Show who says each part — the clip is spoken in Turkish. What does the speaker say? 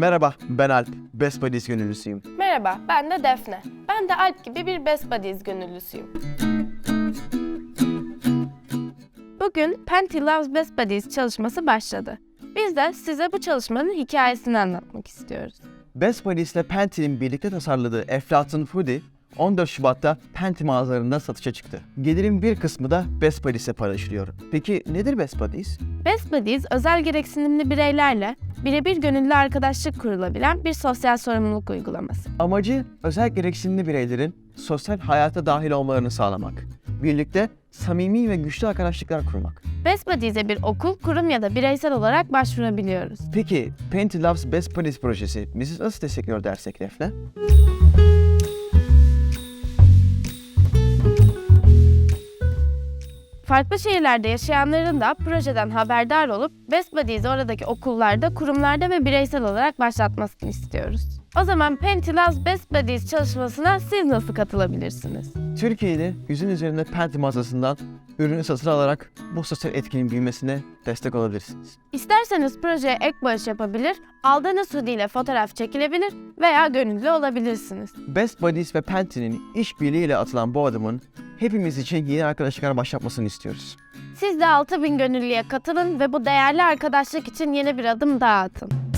Speaker 1: Merhaba, ben Alp. Best Buddies gönüllüsüyüm.
Speaker 2: Merhaba, ben de Defne. Ben de Alp gibi bir Best Buddies gönüllüsüyüm. Bugün Panty Loves Best Buddies çalışması başladı. Biz de size bu çalışmanın hikayesini anlatmak istiyoruz.
Speaker 1: Best Buddies ile Penti'nin birlikte tasarladığı Eflatun Foodie 14 Şubat'ta Penti mağazalarında satışa çıktı. Gelirin bir kısmı da Best Buddies'e paylaşılıyor. Peki nedir Best Buddies?
Speaker 2: Best Buddies, özel gereksinimli bireylerle birebir gönüllü arkadaşlık kurulabilen bir sosyal sorumluluk uygulaması.
Speaker 1: Amacı özel gereksinimli bireylerin sosyal hayata dahil olmalarını sağlamak. Birlikte samimi ve güçlü arkadaşlıklar kurmak.
Speaker 2: Best Buddies'e bir okul, kurum ya da bireysel olarak başvurabiliyoruz.
Speaker 1: Peki Penti Loves Best Buddies projesi bizi nasıl destekliyor dersek Defne?
Speaker 2: Farklı şehirlerde yaşayanların da projeden haberdar olup Best Buddies'i oradaki okullarda, kurumlarda ve bireysel olarak başlatmasını istiyoruz. O zaman Loves Best Buddies çalışmasına siz nasıl katılabilirsiniz?
Speaker 1: Türkiye'de yüzün üzerinde Penti mağazasından ürünü satın alarak bu sosyal etkinin büyümesine destek olabilirsiniz.
Speaker 2: İsterseniz projeye ek bağış yapabilir, aldığınız hoodie ile fotoğraf çekilebilir veya gönüllü olabilirsiniz.
Speaker 1: Best Buddies ve Penti'nin işbirliğiyle atılan bu adımın hepimiz için yeni arkadaşlıklar başlatmasını istiyoruz.
Speaker 2: Siz de 6000 gönüllüye katılın ve bu değerli arkadaşlık için yeni bir adım daha atın.